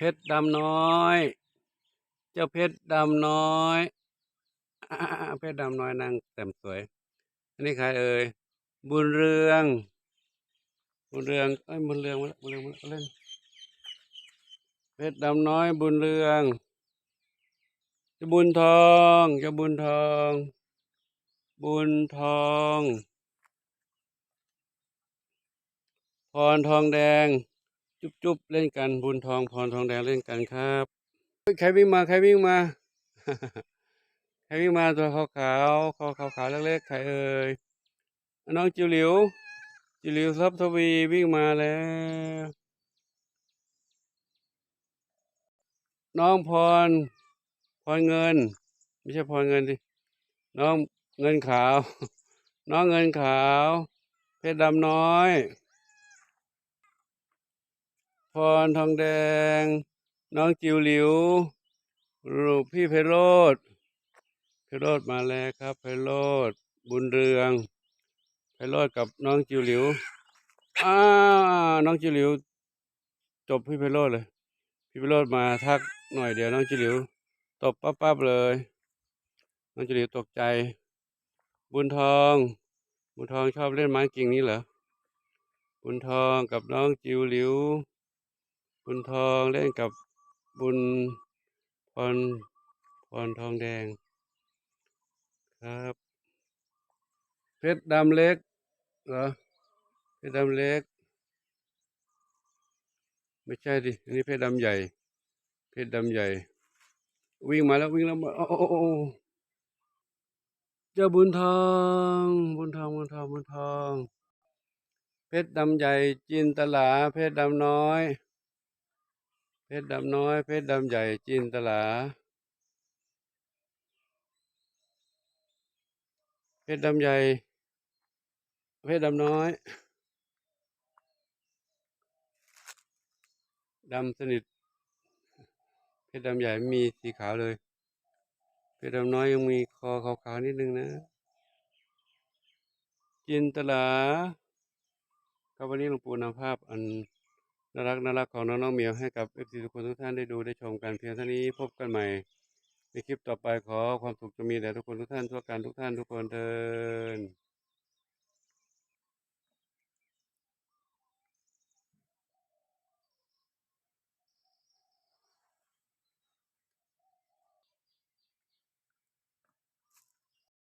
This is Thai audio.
เพชรดำน้อย เจ้าเพชรดำน้อยอ่าเพชรดำน้อยนางแต่มสวย อันนี้ใครเอ่ย บุญเรือง บุญเรือง เอ้ย บุญเรืองมาแล้วบุญเรืองมาแล้วเล่น เพชรดำน้อย บุญเรืองจะบุญทองจะบุญทอง บุญทองพรทองแดง จุ๊บจุ๊บเล่นกันบุญทองพรทองแดงเล่นกันครับใครวิ่งมาใครวิ่งมาใครวิ่งมาตัวขาวขาวคอขาวขาวๆเล็กๆใครเอ่ยน้องจิ๋วหลิวจิ๋วหลิวทรัพย์ทวีวิ่งมาแล้วน้องพรพรเงิน ไม่ใช่พรเงินดิน้องเงินขาว น้องเงินขาว เพชรดำน้อย รทองแดง น้องจิวหลิวลูกพี่ไพโรธไพโรธมาแล้วครับไพโรธบุญเรืองไพโรธกับน้องจิวหลิวอ้าน้องจิวหลิว จบพี่ไพโรธเลย พี่ไพโรธมาทักหน่อยเดียวน้องจิวหลิวตบปั๊บปั๊บเลย น้องจิวหลิวตกใจ บุญทอง บุญทองชอบเล่นไม้กิ่งนี้เหรอบุญทองกับน้องจิวหลิว บุญทองเล่นกับบุญพรพรทองแดง ครับเพชรดำเล็กเหรอเพชรดำเล็ก ไม่ใช่ดิอันนี้เพชรดำใหญ่ เพชรดำใหญ่ วิ่งมาแล้ววิ่งแล้วมาโอ้โอ้โอ้โอ้เจ้าบุญทอง บุญทองบุญทองบุญทอง เพชรดำใหญ่จินตลา เพชรดำน้อย เพชรดำน้อย เพชรดำใหญ่จินตลา เพชรดำใหญ่ เพชรดำน้อย ดำสนิท เพชรดำใหญ่ไม่มีสีขาวเลย เพชรดำน้อยยังมีคอขาวๆนิดนึงนะ จินตลาครับวันนี้หลวงปู่นำภาพอัน น่ารักน่ารักของน้องๆเหมียวให้กับเอฟซีทุกคนทุกท่านได้ดูได้ชมกันเพียงเท่านี้พบกันใหม่ ในคลิปต่อไปขอความสุขจะมีแด่ทุกคนทุกท่านทั่วกันทุกท่านทุกคนเทิน